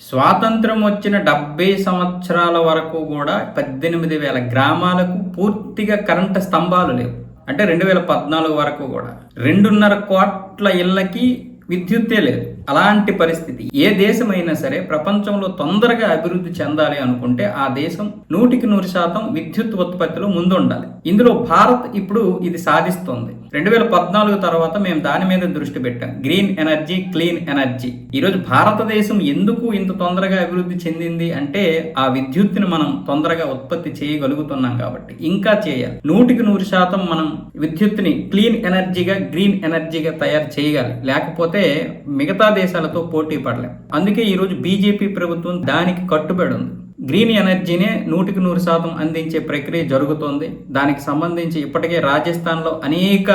స్వాతంత్రం వచ్చిన డెబ్బై సంవత్సరాల వరకు కూడా పద్దెనిమిది వేల గ్రామాలకు పూర్తిగా కరెంటు స్తంభాలు లేవు. అంటే రెండు వేల పద్నాలుగు వరకు కూడా. రెండున్నర కోట్ల ఇళ్ళకి విద్యుత్తే లేదు. అలాంటి పరిస్థితి. ఏ దేశమైనా సరే ప్రపంచంలో తొందరగా అభివృద్ధి చెందాలి అనుకుంటే ఆ దేశం నూటికి నూరు శాతం విద్యుత్ ఉత్పత్తిలో ముందుండాలి. ఇందులో భారత్ ఇప్పుడు ఇది సాధిస్తోంది. రెండు వేల పద్నాలుగు తర్వాత మేము దాని మీద దృష్టి పెట్టాం. Green energy clean energy. ఈరోజు భారతదేశం ఎందుకు ఇంత తొందరగా అభివృద్ధి చెందింది అంటే ఆ విద్యుత్తుని మనం తొందరగా ఉత్పత్తి చేయగలుగుతున్నాం కాబట్టి. ఇంకా చేయాలి. నూటికి నూరు శాతం మనం విద్యుత్తుని క్లీన్ ఎనర్జీగా గ్రీన్ ఎనర్జీగా తయారు చేయగాలి లేకపోతే మిగతా దేశాలతో పోటీ పడలేం. అందుకే ఈరోజు బీజేపీ ప్రభుత్వం దానికి కట్టుబడి ఉంది. గ్రీన్ ఎనర్జీనే నూటికి నూరు శాతం అందించే ప్రక్రియ జరుగుతోంది. దానికి సంబంధించి ఇప్పటికే రాజస్థాన్లో అనేక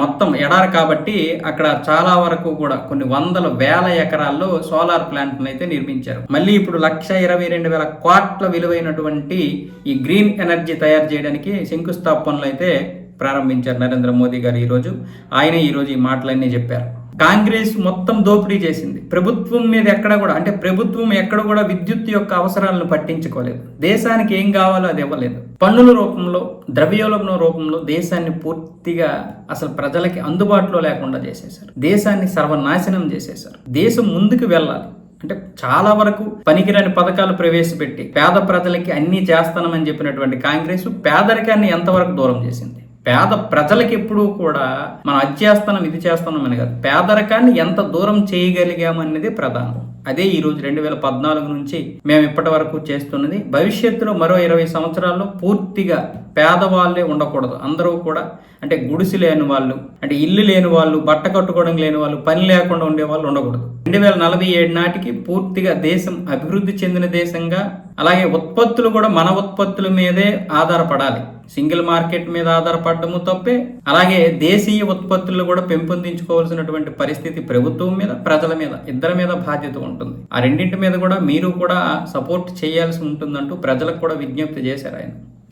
మొత్తం ఎడారి కాబట్టి అక్కడ చాలా వరకు కూడా కొన్ని వందల వేల ఎకరాల్లో సోలార్ ప్లాంట్ను అయితే నిర్మించారు. మళ్ళీ ఇప్పుడు లక్ష ఇరవై రెండు వేల కోట్ల విలువైనటువంటి ఈ గ్రీన్ ఎనర్జీ తయారు చేయడానికి శంకుస్థాపనలు అయితే ప్రారంభించారు నరేంద్ర మోదీ గారు ఈరోజు ఆయన ఈరోజు ఈ మాటలన్నీ చెప్పారు. కాంగ్రెస్ మొత్తం దోపిడీ చేసింది. ప్రభుత్వం మీద ఎక్కడ కూడా అంటే ప్రభుత్వం ఎక్కడ కూడా విద్యుత్ యొక్క అవసరాలను పట్టించుకోలేదు. దేశానికి ఏం కావాలో అది ఇవ్వలేదు. పన్నుల రూపంలో ద్రవ్యోల్బణం రూపంలో దేశాన్ని పూర్తిగా అసలు ప్రజలకి అందుబాటులో లేకుండా చేసేశారు. దేశాన్ని సర్వనాశనం చేసేశారు. దేశం ముందుకు వెళ్ళాలి. అంటే చాలా వరకు పనికిరాని పథకాలు ప్రవేశపెట్టి పేద ప్రజలకి అన్నీ చేస్తానమని చెప్పినటువంటి కాంగ్రెస్ పేదరికాన్ని ఎంతవరకు దూరం చేసింది? పేద ప్రజలకి ఎప్పుడూ కూడా మనం అది చేస్తున్నాం ఇది చేస్తున్నాం అని కాదు. పేదరికాన్ని ఎంత దూరం చేయగలిగామనేది ప్రధానం. అదే ఈ రోజు రెండు వేల పద్నాలుగు నుంచి మేము ఇప్పటి వరకు చేస్తున్నది. భవిష్యత్తులో మరో ఇరవై సంవత్సరాల్లో పూర్తిగా పేదవాళ్ళే ఉండకూడదు. అందరూ కూడా అంటే గుడిసి లేని వాళ్ళు అంటే ఇల్లు లేని వాళ్ళు బట్ట కట్టుకోవడం లేని వాళ్ళు పని లేకుండా ఉండే వాళ్ళు ఉండకూడదు. రెండు వేల నలభై ఏడు నాటికి పూర్తిగా దేశం అభివృద్ధి చెందిన దేశంగా అలాగే ఉత్పత్తులు కూడా మన ఉత్పత్తుల మీదే ఆధారపడాలి. సింగిల్ మార్కెట్ మీద ఆధారపడము తప్పే. అలాగే దేశీయ ఉత్పత్తులు కూడా పెంపొందించుకోవాల్సినటువంటి పరిస్థితి ప్రభుత్వం మీద ప్రజల మీద ఇద్దరి మీద బాధ్యత ఉంటుంది. ఆ రెండింటి మీద కూడా మీరు కూడా సపోర్ట్ చేయాల్సి ఉంటుందంటూ ప్రజలకు కూడా విజ్ఞప్తి చేశారు ఆయన.